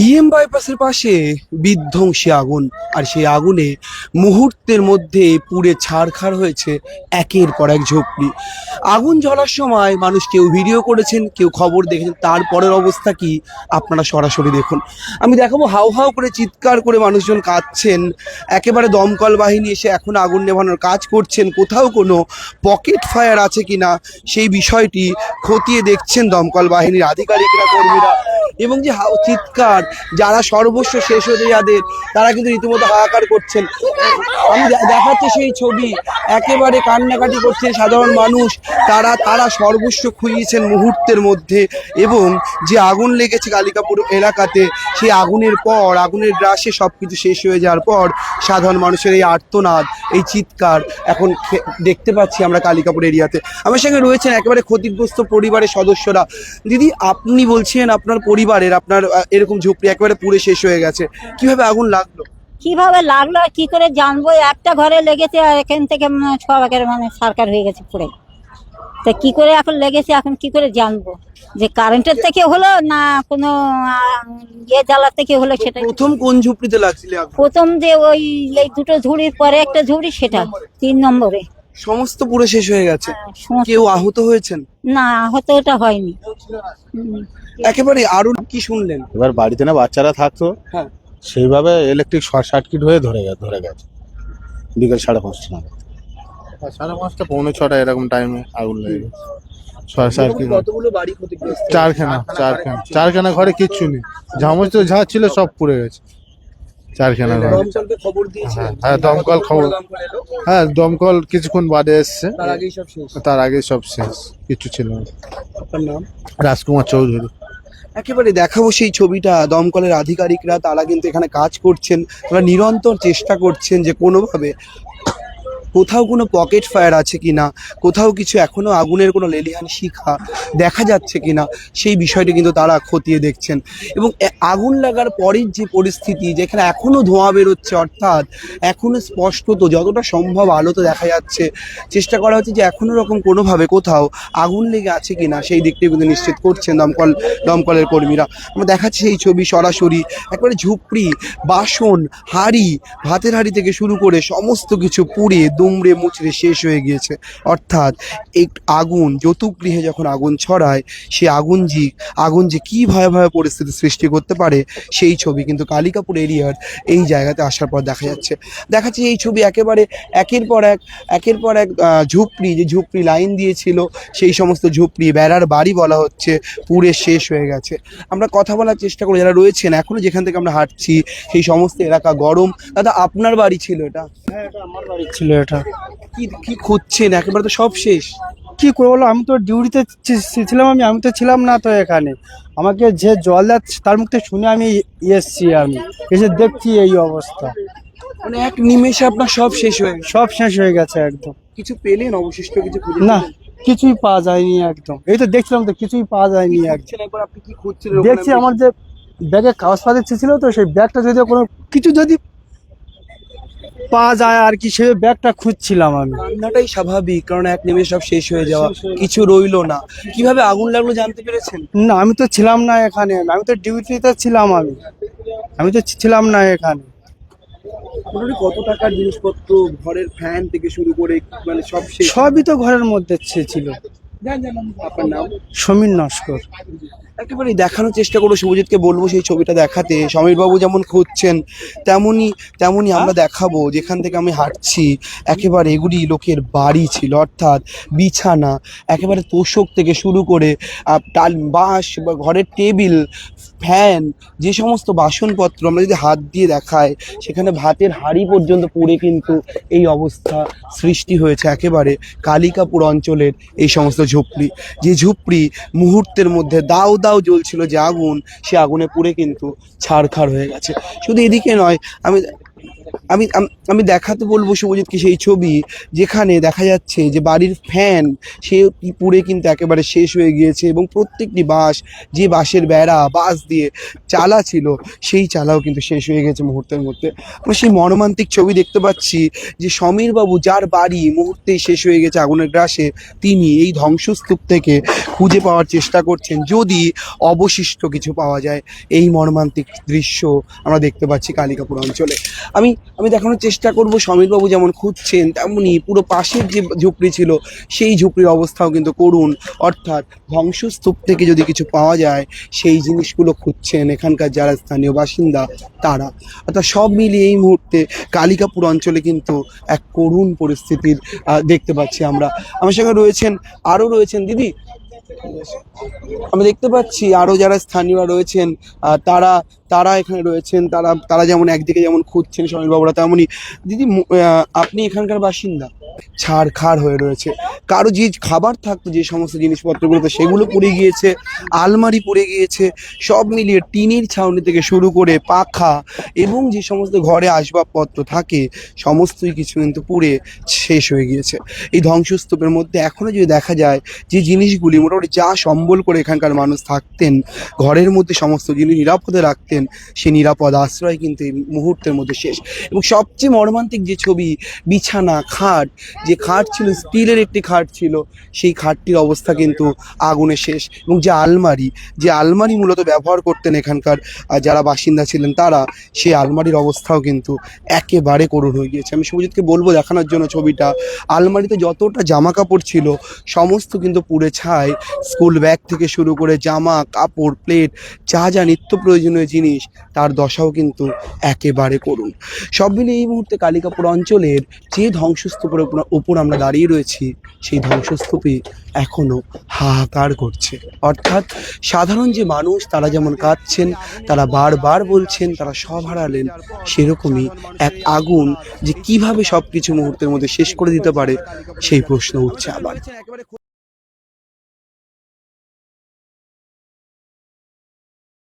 EM বাইপাসের পাশে বিধ্বংসী আগুন, আর সেই আগুনে মুহূর্তের মধ্যে পুড়ে ছাড়খাড় হয়েছে একের পর এক ঝোপড়ি। আগুন জ্বলার সময় মানুষ কেউ ভিডিও করেছেন, কেউ খবর দেখেছেন, তারপরের অবস্থা কি? আপনারা সরাসরি দেখুন। আমি দেখাবো হাউ হাউ করে চিৎকার করে মানুষজন কাঁদছেন। একেবারে দমকল বাহিনী এসে এখন আগুন নেভানোর কাজ করছেন। কোথাও কোনো পকেট ফায়ার আছে কিনা, সেই বিষয়টি খতিয়ে দেখছেন দমকল বাহিনীর আধিকারিকরা, কর্মীরা। এবং যে চিৎকার, যারা সর্বস্ব শেষ হতে যাদের, তারা কিন্তু রীতিমতো হাহাকার করছেন। আমি দেখাচ্ছি সেই ছবি। একেবারে কান্নাকাটি করছেন সাধারণ মানুষ। তারা তারা সর্বস্ব খুইয়েছেন মুহূর্তের মধ্যে এবং যে আগুন লেগেছে কালিকাপুর এলাকাতে, সেই আগুনের পর, আগুনের গ্রাসে সব কিছু শেষ হয়ে যাওয়ার পর সাধারণ মানুষের এই আর্তনাদ, এই চিৎকার এখন দেখতে পাচ্ছি আমরা কালিকাপুর এরিয়াতে। আমার সঙ্গে রয়েছেন একেবারে ক্ষতিগ্রস্ত পরিবারের সদস্যরা। দিদি, আপনি বলছেন আপনার পরিবারের আপনার এরকম ঝুপড়ি একেবারে পুড়ে শেষ হয়ে গেছে। কীভাবে আগুন লাগল? কীভাবে লাগল আর কি করে জানব? একটা ঘরে লেগেছে আর এখান থেকে হয় মানে সরকার হয়ে গেছে পুরে তা কি করে এখন লেগেছে এখন কি করে জানব? যে কারেন্টের থেকে হলো না কোনো ইয়ে জ্বালার থেকে হলো সেটা? প্রথম কোন ঝুপড়িতে লাগছিল? প্রথম যে ওই এই দুটো ঝুড়ির পরে একটা ঝুড়ি সেটা তিন নম্বরে। সমস্ত পুরো শেষ হয়ে গেছে। সমস্ত- কেউ আহত হয়েছেন? না আহত ওটা হয়নি। একেবারে আরও কি শুনলেন? এবার বাড়িতে না বাচ্চারা থাকতো হ্যাঁ। সেইভাবে ইলেকট্রিক শর্ট সার্কিট হয়ে ধরে গেছে ধরে গেছে। বিকেল সাড়ে পাঁচটা নাগাদ। সাড়ে পাঁচটা পৌনে ছটা এরকম টাইমে আগুন লেগে গেছে। শর্ট সার্কিট কতগুলো বাড়ি ক্ষতিগ্রস্ত? চারখানা চারখানা চারখানা ঘরে কিচ্ছু নেই। সমস্ত যা ছিল সব পুড়ে গেছে। চারখানা ঘর। খবর হ্যাঁ, হ্যাঁ, দমকল খবর। হ্যাঁ দমকল কিছুক্ষণ বাদে এসছে। তার আগেই সব শেষ। তার আগে সব শেষ। কিছু ছিল না। নাম? রাজকুমার চৌধুরী। একেবারে দেখাবো সেই ছবিটা। দমকলের আধিকারিকরা তারা কিন্তু এখানে কাজ করছেন। তারা নিরন্তর চেষ্টা করছেন যে কোনোভাবে কোথাও কোনো পকেট ফায়ার আছে কি না কোথাও কিছু এখনও আগুনের কোনো লেলিহান শিখা দেখা যাচ্ছে কিনা, সেই বিষয়টি কিন্তু তারা খতিয়ে দেখছেন। এবং আগুন লাগার পরের যে পরিস্থিতি, যেখানে এখনও ধোঁয়া বেরোচ্ছে, অর্থাৎ এখনও স্পষ্টত যতটা সম্ভব আলোতে দেখা যাচ্ছে, চেষ্টা করা হচ্ছে যে এখনও রকম কোনোভাবে কোথাও আগুন লেগে আছে কি না সেই দিকটি কিন্তু নিশ্চিত করছেন দমকল, দমকলের কর্মীরা। আমরা দেখাচ্ছি সেই ছবি সরাসরি, একবারে ঝুপড়ি, বাসন, হাড়ি, ভাতের হাড়ি থেকে শুরু করে সমস্ত কিছু পুড়ে দুমড়ে মুচড়ে শেষ হয়ে গিয়েছে। অর্থাৎ এই আগুন যৌতুগৃহে যখন আগুন ছড়ায় সেই আগুন জি আগুন যে কী ভয়াবহ পরিস্থিতি সৃষ্টি করতে পারে সেই ছবি কিন্তু কালিকাপুর এরিয়ার এই জায়গাতে আসার পর দেখা যাচ্ছে। দেখাচ্ছে এই ছবি একেবারে একের পর এক একের পর এক ঝুপড়ি যে ঝুপড়ি লাইন দিয়েছিল সেই সমস্ত ঝুপড়ি বেড়ার বাড়ি বলা হচ্ছে পুড়ে শেষ হয়ে গেছে। আমরা কথা বলার চেষ্টা করি যারা রয়েছেন এখনও যেখান থেকে আমরা হাঁটছি সেই সমস্ত এলাকা গরম। দাদা আপনার বাড়ি ছিল এটা? হ্যাঁ এটা আমার বাড়ি ছিল এটা। কি কি খুঁজছেন? একেবারে তো সব শেষ। কি করে বলো? আমি তো ডিউটিতে ছিলাম আমি আমি তো ছিলাম না তো এখানে। আমাকে যে জল যাচ্ছে তার মুখ থেকে শুনে আমি এসছি আমি। এসে দেখছি এই অবস্থা। মানে এক নিমেষে আপনার সব শেষ হয়ে সব শেষ হয়ে গেছে একদম। কিছু পেলেন অবশিষ্ট কিছু না কিছুই পাওয়া যায়নি একদম। এই তো দেখছিলাম তো কিছুই পাওয়া যায়নি একদম। দেখছি আমার যে ব্যাগে কাগজপাতি ছিল তো সেই ব্যাগটা যদি কোনো কিছু যদি পাওয়া যায় আর কি সে ব্যাগটা খুঁজছিলাম আমি। কান্নাটাই স্বাভাবিক কারণ এক নিমেষে সব শেষ হয়ে যাওয়া কিছু রইল না। কীভাবে আগুন লাগল জানতে পেরেছেন? না আমি তো ছিলাম না এখানে আমি তো ডিউটিতে ছিলাম আমি। আমি তো ছিলাম না এখানে। মোটামুটি কত টাকার জিনিসপত্র ঘরের ফ্যান থেকে শুরু করে মানে সব শেষ? সবই তো ঘরের মধ্যে ছিল। আপনার নাম? সমীর নস্কর। একেবারে দেখানোর চেষ্টা করব, শুভজিৎকে বলব সেই ছবিটা দেখাতে। সমীরবাবু যেমন খুঁজছেন, তেমনই তেমনই আমরা দেখাবো যেখান থেকে আমি হাঁটছি। একেবারে এগুলি লোকের বাড়ি ছিল, অর্থাৎ বিছানা, একেবারে তোষক থেকে শুরু করে টাল, বাঁশ বা ঘরের টেবিল, ফ্যান, যে সমস্ত বাসনপত্র আমরা যদি হাত দিয়ে দেখাই, সেখানে ভাতের হাঁড়ি পর্যন্ত পড়ে কিন্তু এই অবস্থা সৃষ্টি হয়েছে একেবারে কালিকাপুর অঞ্চলের এই সমস্ত ঝুপড়ি। যে ঝুপড়ি মুহূর্তের মধ্যে দাও দাও জ্বলছিল যে আগুন সে আগুনে পুড়ে কিন্তু ছাড়খাড় হয়ে গেছে। শুধু এদিকে নয় আমি আমি, আম- দেখাতে বলব শুভজিৎকে সেই ছবি যেখানে দেখা যাচ্ছে যে বাড়ির ফ্যান, সে পুড়ে কিন্তু একেবারে শেষ হয়ে গিয়েছে এবং প্রত্যেকটি বাঁশ, যে বাঁশের বেড়া, বাঁশ দিয়ে চালা ছিল, সেই চালাও কিন্তু শেষ হয়ে গেছে মুহূর্তের মধ্যে। আমরা সেই মর্মান্তিক ছবি দেখতে পাচ্ছি যে সমীরবাবু যার বাড়ি মুহূর্তেই শেষ হয়ে গেছে আগুনের গ্রাসে, তিনি এই ধ্বংসস্তূপ থেকে খুঁজে পাওয়ার চেষ্টা করছেন যদি অবশিষ্ট কিছু পাওয়া যায়। এই মর্মান্তিক দৃশ্য আমরা দেখতে পাচ্ছি কালিকাপুর অঞ্চলে। আমি আমি দেখানোর চেষ্টা করব। সমীরবাবু যেমন খুঁজছেন, তেমনি পুরো পাশের যে ঝুপড়ি ছিল, সেই ঝুপড়ির অবস্থাও কিন্তু করুন। অর্থাৎ ধ্বংসস্তূপ থেকে যদি কিছু পাওয়া যায়, সেই জিনিসগুলো খুঁজছেন এখানকার যারা স্থানীয় বাসিন্দা, তারা। অর্থাৎ সব মিলিয়ে এই মুহূর্তে কালিকাপুর অঞ্চলে কিন্তু এক করুণ পরিস্থিতির দেখতে পাচ্ছি আমরা। আমার সঙ্গে রয়েছেন, আরও রয়েছেন, দিদি আমরা দেখতে পাচ্ছি আরও যারা স্থানীয়রা রয়েছেন তারা তারা এখানে রয়েছেন, তারা তারা যেমন একদিকে যেমন খুঁজছেন সমীরবাবুরা তেমনই। দিদি আপনি এখানকার বাসিন্দা? ছাড় খাড় হয়ে রয়েছে। কারও যে খাবার থাকতো, যে সমস্ত জিনিসপত্রগুলো তো সেগুলো পুড়ে গিয়েছে, আলমারি পুড়ে গিয়েছে, সব মিলিয়ে টিনের ছাউনি থেকে শুরু করে পাখা এবং যে সমস্ত ঘরে আসবাবপত্র থাকে, সমস্তই কিছু কিন্তু পুড়ে শেষ হয়ে গিয়েছে। এই ধ্বংসস্তূপের মধ্যে এখনও যদি দেখা যায় যে জিনিসগুলি মোটামুটি যা সম্বল করে এখানকার মানুষ থাকতেন, ঘরের মধ্যে সমস্ত জিনিস নিরাপদে রাখতেন, সে নিরাপদ আশ্রয় কিন্তু এই মুহূর্তের মধ্যে শেষ। এবং সবচেয়ে মর্মান্তিক যে ছবি, বিছানা, খাট যে খাট ছিল, স্টিলের একটি খাট ছিল, সেই খাটটির অবস্থা কিন্তু আগুনে শেষ। এবং যে আলমারি যে আলমারি মূলত ব্যবহার করতেন এখানকার যারা বাসিন্দা ছিলেন তারা, সেই আলমারির অবস্থাও কিন্তু একেবারে করুণ হয়ে গিয়েছে। আমি শুভজিৎকে বলব দেখানোর জন্য ছবিটা। আলমারিতে যতটা জামা কাপড় ছিল, সমস্ত কিন্তু পুড়ে ছাই, স্কুল ব্যাগ থেকে শুরু করে জামা, কাপড়, প্লেট, যা যা নিত্য প্রয়োজনীয় জিনিস, তার দশাও কিন্তু একেবারে করুন সব মিলিয়ে এই মুহূর্তে কালিকাপুর অঞ্চলের যে ধ্বংসস্তূপের উপর- ওপর আমরা দাঁড়িয়ে রয়েছি, সেই ধ্বংসস্তূপে এখনও হাহাকার করছে। অর্থাৎ সাধারণ যে মানুষ, তারা যেমন কাঁদছেন, তারা বারবার বলছেন, তারা সব হারালেন, সেরকমই এক আগুন যে কীভাবে সব কিছু মুহূর্তের মধ্যে শেষ করে দিতে পারে, সেই প্রশ্ন উঠছে আবার।